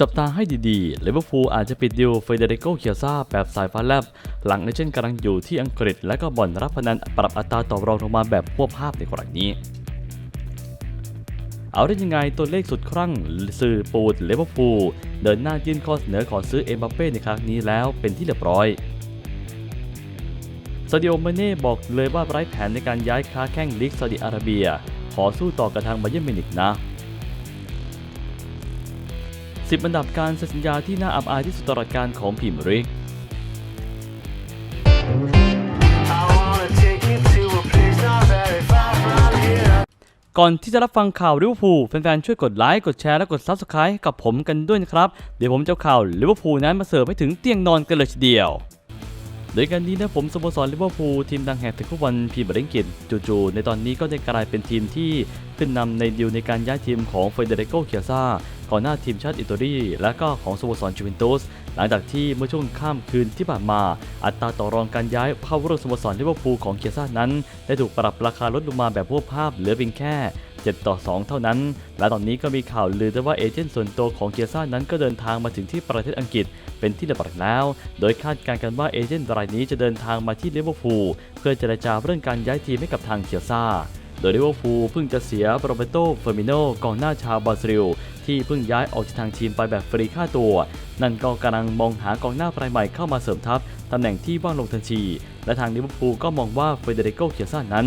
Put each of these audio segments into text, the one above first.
จับตาให้ดีๆ เลเวอร์พูลอาจจะปิดดิวเฟเดริโกเคียซ่าแบบสายฟ้าแลบ หลังในเช่นกำลังอยู่ที่อังกฤษ และก็บ่อนรับพนันปรับอัตราต่อรองลงมาแบบพวบภาพในกรณีนี้ เอาได้ยังไงตัวเลขสุดครั่งสื่อปูดเลเวอร์พูลเดินหน้ายื่นข้อเสนอขอซื้อเอ็มบัปเป้ในครั้งนี้แล้วเป็นที่เรียบร้อยซาดิโอมาเน่บอกเลยว่าไร้แผนในการย้ายค้าแข้งลีกซาอุดิอาระเบีย ขอสู้ต่อกับทางบาเยิร์นมิวนิกนะ 10 อันดับการเซ็นสัญญาที่น่าอับอายที่สุดตลอดการของพรีเมียร์ลีกก่อนที่จะรับฟังข่าวลิเวอร์พูลแฟนๆ ช่วยกดไลค์ กดแชร์ และกด Subscribe กับผมกันด้วยนะครับ เดี๋ยวผมจะเอาข่าวลิเวอร์พูลนั้นมาเสิร์ฟให้ถึงเตียงนอนกันเลยทีเดียวโดยการนี้นะผมสโมสรลิเวอร์พูลทีมดังแห่งตะคุวันพรีเมียร์ลีกอังกฤษจู่ๆในตอนนี้ก็ได้กลายเป็นทีมที่ขึ้นนำในดิวในการย้ายทีมของเฟเดริโกเคียซ่า ก่อนหน้าทีมชาติอิตาลีและก็ของสโมสรจูเวนตุส หลังจากที่เมื่อช่วงข้ามคืนที่ผ่านมา อัตราต่อรองการย้ายเข้าร่วมสโมสรลิเวอร์พูลของเคียซ่านั้น ได้ถูกปรับราคาลดลงมาแบบพวกภาพเหลือเพียงแค่7ต่อ 2 เท่านั้น และตอนนี้ก็มีข่าวลือด้วยว่าเอเจนต์ส่วนตัวของเกียร์ซ่านั้นก็เดินทางมาถึงที่ประเทศอังกฤษเป็นที่เรียบร้อยแล้ว โดยคาดการณ์กันว่าเอเจนต์รายนี้จะเดินทางมาที่ลิเวอร์พูลเพื่อเจรจาเรื่องการย้ายทีมให้กับทางเกียร์ซ่าโดยลิเวอร์พูลเพิ่งจะเสียโรเบโตเฟอร์มิโนกองหน้าชาวบราซิล ที่เพิ่งย้ายออกจากทางทีมไปแบบฟรีค่าตัว นั่นก็กำลังมองหากองหน้ารายใหม่เข้ามาเสริมทัพตำแหน่งที่ว่างลงทันทีและทางลิเวอร์พูลก็มองว่าเฟเดริโกเคียซ่านั้น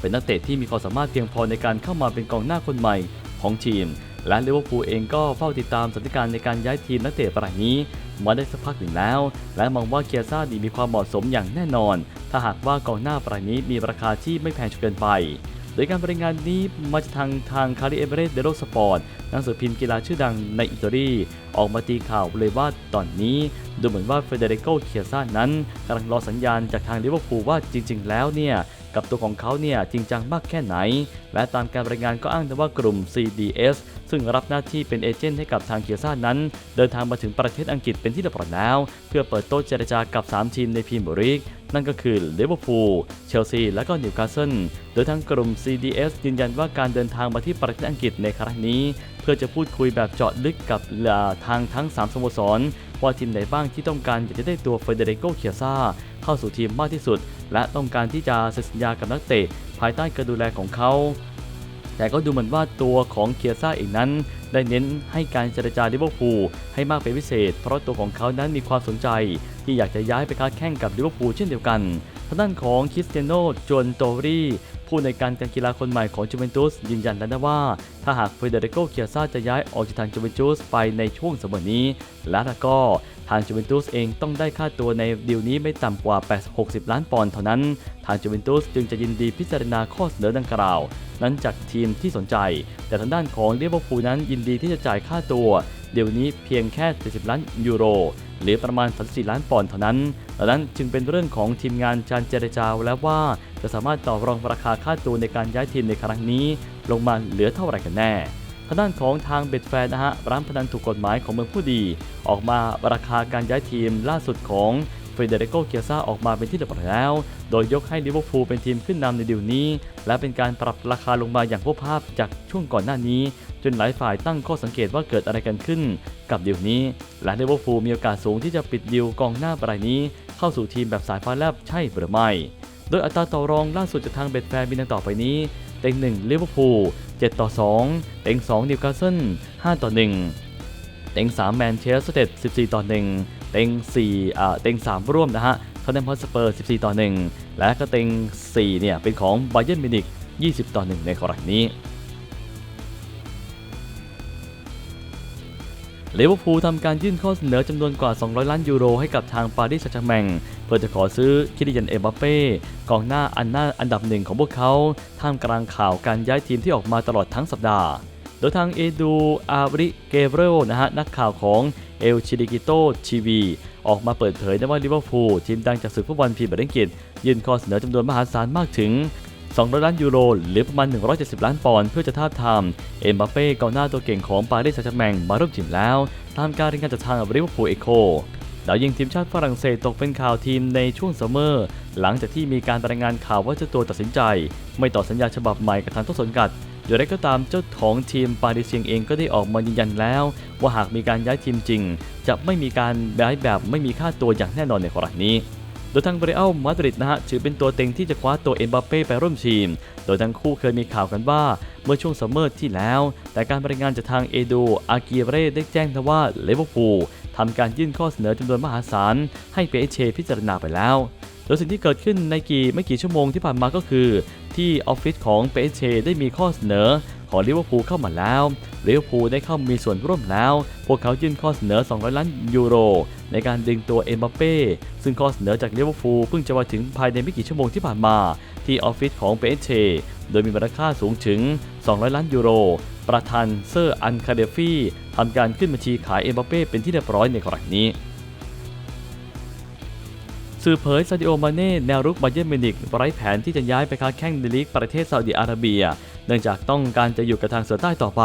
เป็นนักเตะที่มีความสามารถเพียงพอในการเข้ามาเป็นกองหน้าคนใหม่ของทีม และลิเวอร์พูลเองก็เฝ้าติดตามสถานการณ์ในการย้ายทีมนักเตะรายนี้มาได้สักพักหนึ่งแล้ว และมองว่าเคียซ่าดีมีความเหมาะสมอย่างแน่นอน ถ้าหากว่ากองหน้ารายนี้มีราคาที่ไม่แพงจนเกินไป โดยการบริงานนี้มาจากทางทางคาริเอเบเรสเดโรสปอร์ตหนังสือพิมพ์กีฬาชื่อดังในอิตาลี ออกมาตีข่าวเลยว่าตอนนี้ ดูเหมือนว่าเฟเดริโกเคียซ่านั้นกำลังรอสัญญาณจากทางลิเวอร์พูลว่าจริง ๆ แล้วเนี่ยกับตัวของเขาเนี่ยจริงจังมากแค่ไหน และตามการรายงานก็อ้างแต่ว่ากลุ่ม CDS ซึ่งรับหน้าที่เป็นเอเจนต์ให้กับทางเคียซ่านั้น เดินทางมาถึงประเทศอังกฤษเป็นที่เรียบร้อยแล้ว เพื่อเปิดโต๊ะเจรจากับ 3 ทีมในพรีเมียร์ลีกนั่นก็คือลิเวอร์พูล เชลซี และก็นิวคาสเซิล โดยทางกลุ่ม CDS ยืนยันว่าการเดินทางมาที่ประเทศอังกฤษในครั้งนี้ เพื่อจะพูดคุยแบบเจาะลึกกับทางทั้ง 3 สโมสรว่าทีมไหนบ้างที่ต้องการอยากจะได้ตัวเฟเดริโกเคียซ่าเข้าสู่ทีมมากที่สุด และต้องการที่จะเซ็นสัญญากับนักเตะภายใต้การดูแลของเขา แต่ก็ดูเหมือนว่าตัวของเคียซ่าเองนั้น ได้เน้นให้การเจรจาลิเวอร์พูลให้มากเป็นพิเศษ เพราะตัวของเขานั้นมีความสนใจ ที่อยากจะย้ายไปค้าแข่งกับลิเวอร์พูลเช่นเดียวกันทางด้านของคริสเตียโนจวนโตรีผู้ในการการกีฬาคนใหม่ของจูเวนตุสยืนยันแล้วนะว่า ถ้าหากเฟเดริโกเคียซ่าจะย้ายออกจากทางจูเวนตุสไปในช่วงสมัยนี้และก็ ทางจูเวนตุสเองต้องได้ค่าตัวในดีลนี้ไม่ต่ำกว่า 860 ล้านปอนด์เท่านั้น ทางจูเวนตุสจึงจะยินดีพิจารณาข้อเสนอดังกล่าว นั้นจากทีมที่สนใจ แต่ทางด้านของลิเวอร์พูลนั้นยินดีที่จะจ่ายค่าตัวเดี๋ยวนี้เพียงแค่ 70 ล้านยูโร หรือประมาณ 34 ล้านปอนด์เท่านั้นดังนั้นจึงเป็นเรื่องของทีมงานการเจรจาแล้วว่า จะสามารถต่อรองราคาค่าตัวในการย้ายทีมในครั้งนี้ ลงมาเหลือเท่าไหร่กันแน่ ทางด้านของทางเบ็ดแฟนนะฮะร้านพนันถูกกฎหมายของเมืองผู้ดี ออกมาราคาการย้ายทีมล่าสุดของเฟเดริโกเกียซ่าออกมาเป็นที่เรียบร้อยแล้ว โดยยกให้ลิเวอร์พูลเป็นทีมขึ้นนำในดีลนี้ และเป็นการปรับราคาลงมาอย่างพวกภาพจากช่วงก่อนหน้านี้ จนหลายฝ่ายตั้งข้อสังเกตว่าเกิดอะไรกันขึ้น กับดีลนี้ และลิเวอร์พูลมีโอกาสสูงที่จะปิดดีลกองหน้ารายนี้ เข้าสู่ทีมแบบสายฟ้าแลบใช่หรือไม่ โดยอัตราต่อรองล่าสุดจากทางเบ็ดแฟนมีดังต่อไปนี้ เต็ง1ลิเวอร์พูล7ต่อ2เต็ง2นิวคาสเซิล5ต่อ1เต็ง3แมนเชสเตอร์14ต่อ1เต็ง4อ่าเต็ง3 ร่วมนะฮะทอตแนมฮอตสเปอร์ 14 ต่อ 1 และก็เต็ง 4 เนี่ย เป็นของไบเยนมินิก20 ต่อ 1 ในครั้งนี้ ลิเวอร์พูลทำการยื่นข้อเสนอจำนวนกว่า 200 ล้านยูโรให้กับทางปารีสแซงต์แชร์แมงเพื่อจะขอซื้อคิริยันเอมบัปเป้กองหน้าอันหน้าอันดับหนึ่งของพวกเขา ท่ามกลางข่าวการย้ายทีมที่ออกมาตลอดทั้งสัปดาห์ โดยทางเอดูอาบริเกเบรลนะฮะนักข่าวของเอลชิดิกิโตทีวีออกมาเปิดเผยนะว่าลิเวอร์พูลทีมดังจากศึกฟุตบอลพรีเมียร์ลีกอังกฤษยื่นข้อเสนอจำนวนมหาศาลมากถึง 200 ล้านยูโรหรือประมาณ 170 ล้านปอนด์เพื่อจะทาบทาม เอ็มบัปเป้กองหน้าตัวเก่งของปารีสแซงต์แชร์แมงมาร่วมทีมแล้ว ตามการรายงานจากทางลิเวอร์พูลเอโคดาวยิงทีมชาติฝรั่งเศสตกเป็นข่าวทีมในช่วงซัมเมอร์ หลังจากที่มีการรายงานข่าวว่าเจ้าตัวตัดสินใจ ไม่ต่อสัญญาฉบับใหม่กับทางต้นสังกัดอย่างไรก็ตามเจ้าของทีมปารีสเซียงเองก็ได้ออกมายืนยันแล้ว ว่าหากมีการย้ายทีมจริง จะไม่มีการย้ายแบบไม่มีค่าตัวอย่างแน่นอนในกรณีนี้ ดยทางเบรอัลมาดริดนะฮะถือเป็นตัวเต็งที่จะคว้าตัวเอ็มบัปเป้ไปร่วมทีม โดยทั้งคู่เคยมีข่าวกันว่าเมื่อช่วงซัมเมอร์ที่แล้ว แต่การบรายงานจากทางเอโดอากิเร่ได้แจ้งนะว่าเลเวอร์พูลทำการยื่นข้อเสนอจำนวนมหาศาลให้เปเชพิจารณาไปแล้วโดยสิ่งที่เกิดขึ้นในกี่ไม่กี่ชั่วโมงที่ผ่านมาก็คือ ที่ออฟฟิศของเปเชได้มีข้อเสนอ ของลิเวอร์พูลเข้ามาแล้วลิเวอร์พูลได้เข้ามีส่วนร่วมแล้ว พวกเขายื่นข้อเสนอ 200 ล้านยูโร ในการดึงตัวเอ็มบัปเป้ซึ่งข้อเสนอจากลิเวอร์พูลเพิ่งจะมาถึงภายในไม่กี่ชั่วโมงที่ผ่านมา ที่ออฟฟิศของเปเชโดยมีมูลค่าสูงถึง 200 ล้านยูโร ประธานเซอร์อันคาเดฟี่ทำการขึ้นบัญชีขายเอ็มบัปเป้เป็นที่เรียบร้อยในกรณีนี้สื่อเผยซาดิโอมาเน่แนวรุกบาเยร์มิวนิกไร้แผนที่จะย้ายไปค้าแข่งในลีกประเทศซาอุดิอาระเบีย เนื่องจากต้องการจะอยู่กับทางเสือใต้ต่อไป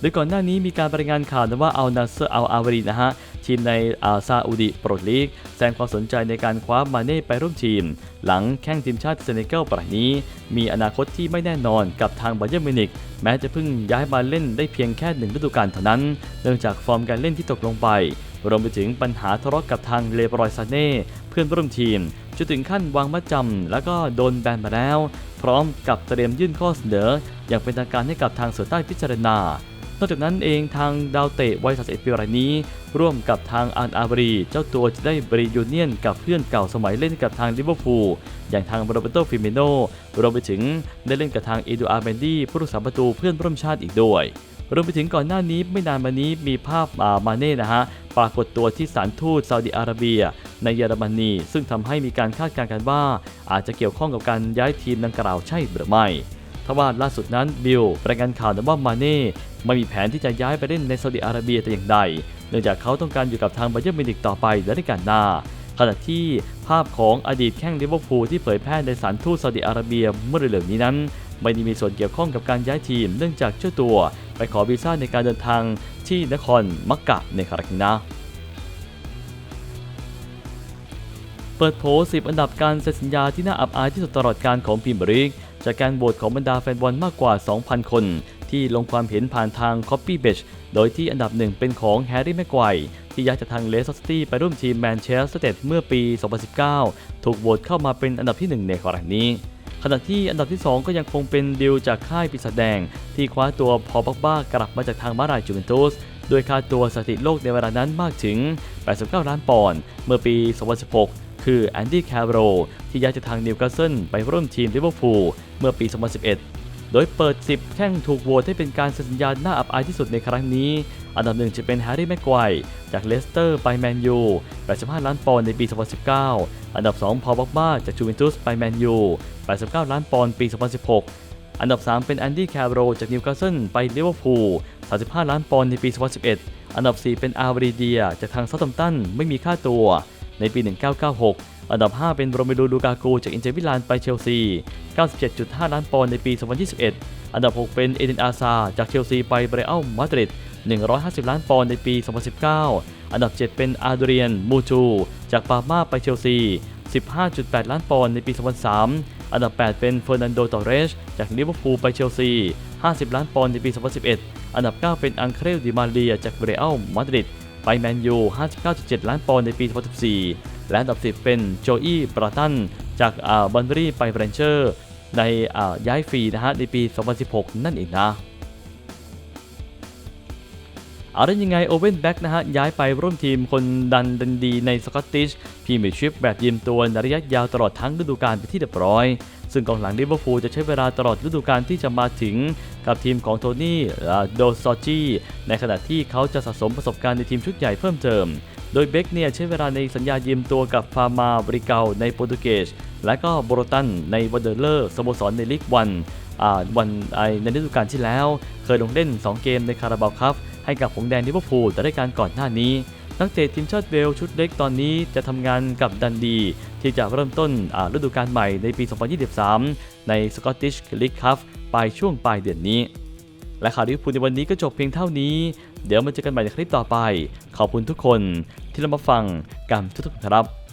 โดยก่อนหน้านี้มีการรายงานข่าวนะว่าอัลนาเซอร์อัลอาวารีนะฮะทีมในอาซาอุดิโปรลีกแสดงความสนใจในการคว้ามาเน่ไปร่วมทีม หลังแข่งทีมชาติเซเนกัลประนี้ มีอนาคตที่ไม่แน่นอนกับทางบาเยร์มิวนิกแม้จะเพิ่งย้ายมาเล่นได้เพียงแค่หนึ่งฤดูกาลเท่านั้น เนื่องจากฟอร์มการเล่นที่ตกลงไป รวมไปถึงปัญหาทะเลาะกับทางเลบรอยซาเน่เพื่อนร่วมทีมจนถึงขั้นวางมัดจำแล้วก็โดนแบนมาแล้ว ร้อมกับเตรียมยื่นข้อเสนอ อย่างเป็นทางการให้กับทางเสือใต้พิจารณา นอกจากนั้นเองทางดาวเตะวัย31ปีรายนี้ ร่วมกับทางอันอาบรี เจ้าตัวจะได้บริยูเนียนกับเพื่อนเก่าสมัยเล่นกับทางลิเวอร์พูลอย่างทางโรเบโตฟิเมโนรวมไปถึงได้เล่นกับทางเอดูอาร์เบนดี้ผู้รักษาประตูเพื่อนร่วมชาติอีกด้วย รวมไปถึงก่อนหน้านี้ไม่นานมานี้มีภาพามาเน่นะฮะปรากฏตัวที่สถานทูตซาอุดิอาระเบีย ในเยอรมนี ซึ่งทำให้มีการคาดการณ์กันว่า อาจจะเกี่ยวข้องกับการย้ายทีมดังกล่าวใช่หรือไม่ทว่าล่าสุดนั้นบิลรายงานข่าวนะว่ามาเน่ไม่มีแผนที่จะย้ายไปเล่นในซาอุดิอาระเบียแต่อย่างใด เนื่องจากเขาต้องการอยู่กับทางบาเยิร์มิวนิกต่อไปและในการหน้า ขณะที่ภาพของอดีตแข้งลิเวอร์พูลที่เผยแพร่ในสถานทูตซาอุดิอาระเบียเมื่อเร็วๆนี้นั้น ไม่ได้มีส่วนเกี่ยวข้องกับการย้ายทีม เนื่องจากเจ้าตัว ไปขอวีซ่าในการเดินทางที่นครมักกะในคาราคินะเปิดโผ10อันดับการเซ็นสัญญาที่น่าอับอายที่สุดตลอดการของพรีเมียร์ลีกจากการโหวตของบรรดาแฟนบอลมากกว่า 2,000 คน ที่ลงความเห็นผ่านทาง Copy b e t c h โดยที่อันดับหนึ่งเป็นของแฮร์รี่แม็กไกวร์ที่ย้ายจากทางเลสเตอร์ซิตี้ไปร่วมทีมแมนเชสเตอร์เมื่อปี 2019 ถูกโหวตเข้ามาเป็นอันดับที่ 1 ในกรณีนี้ ขณะที่อันดับที่ 2 ก็ยังคงเป็นดิวจากค่ายปีศาจแดง ที่คว้าตัวพอบักบ้ากลับมาจากทางมาลายจูเวนตุสด้วยค่าตัวสถิติโลกในเวลานั้นมากถึง 89 ล้านปอนด์เมื่อปี 2016คือแอนดี้แคโรที่ย้ายจากทางนิวคาสเซิลไปร่วมทีมลิเวอร์พูลเมื่อปี 2011 โดยเปิด 10 แข้งถูกโหวตให้เป็นการสัญญาหน้าอับอายที่สุดในครั้งนี้ อันดับหนึ่งจะเป็นแฮร์รี่แม็กไกวร์จากเลสเตอร์ไปแมนยู 85 ล้านปอนด์ในปี 2019 อันดับ 2 พอลบักบ้าจากจูเวนตุสไปแมนยู 89 ล้านปอนด์ปี 2016 อันดับ 3 เป็นแอนดี้แคโรจากนิวคาสเซิลไปลิเวอร์พูล 35 ล้านปอนด์ในปี 2011 อันดับ 4 เป็นอาร์วรีเดียจากทางเซาท์แฮมตันไม่มีค่าตัวในปี 1996อันดับ 5 เป็นโรเมโลลูกากูจากอินเตอร์มิลานไปเชลซี 97.5 ล้านปอนด์ในปี 2021 อันดับ 6 เป็นเอเดนอาซาจากเชลซีไปเบรอัลมาดริด 150 ล้านปอนด์ในปี 2019 อันดับ 7 เป็นอาร์เดรียน มูจู จากปาร์มาไปเชลซี 15.8 ล้านปอนด์ในปี 2003 อันดับ 8 เป็นเฟอร์นันโด ตอเรส จากลิเวอร์พูลไปเชลซี 50 ล้านปอนด์ในปี 2011 อันดับ 9 เป็นอังเครลดิมาเรีย จากเบรอัลมาดริด ไปแมนยู 59.7 ล้านปอนด์ในปี 2014 และอันดับ 10 เป็นโจอี้บราตัน จากอ่าบันเบอรี่ไปแบรนเชอร์ ในอ่าย้ายฟรีนะฮะในปี 2016 นั่นเองนะ เอาได้ยังไงโอเว่นแบ็กนะฮะย้ายไปร่วมทีมคนดันดันดีในสกอตติชพรีเมียร์ชิพแบบยืมตัวในระยะยาวตลอดทั้งฤดูกาลไปที่เรียบร้อย ซึ่งกองหลังลิเวอร์พูลจะใช้เวลาตลอดฤดูกาลที่จะมาถึงกับทีมของโทนี่อ่าโดซอจีในขณะที่เขาจะสะสมประสบการณ์ในทีมชุดใหญ่เพิ่มเติม โดยเบคเนี่ยใช้เวลาในสัญญายืมตัวกับฟาร์มาบริเกาในโปรตุเกส และก็โบโรตันในวันเดอร์เลอร์สโมสรในลีกวันวันไอในฤดูกาลที่แล้ว เคยลงเล่น 2 เกมในคาราบาวคัพ ให้กับหงแดงลิเวอร์พูลแต่ได้การก่อนหน้านี้ นักเตะทีมชาติเวลส์ชุดเล็กตอนนี้จะทำงานกับดันดี ที่จะเริ่มต้นฤดูกาลใหม่ในปี 2023 ในสกอตติชลีกคัพปลายช่วงปลายเดือนนี้ และข่าวลิเวอร์พูลในวันนี้ก็จบเพียงเท่านี้ เดี๋ยวมาเจอกันใหม่ในคลิปต่อไป ขอบคุณทุกคนที่รามาฟังกันทุกๆคนครับ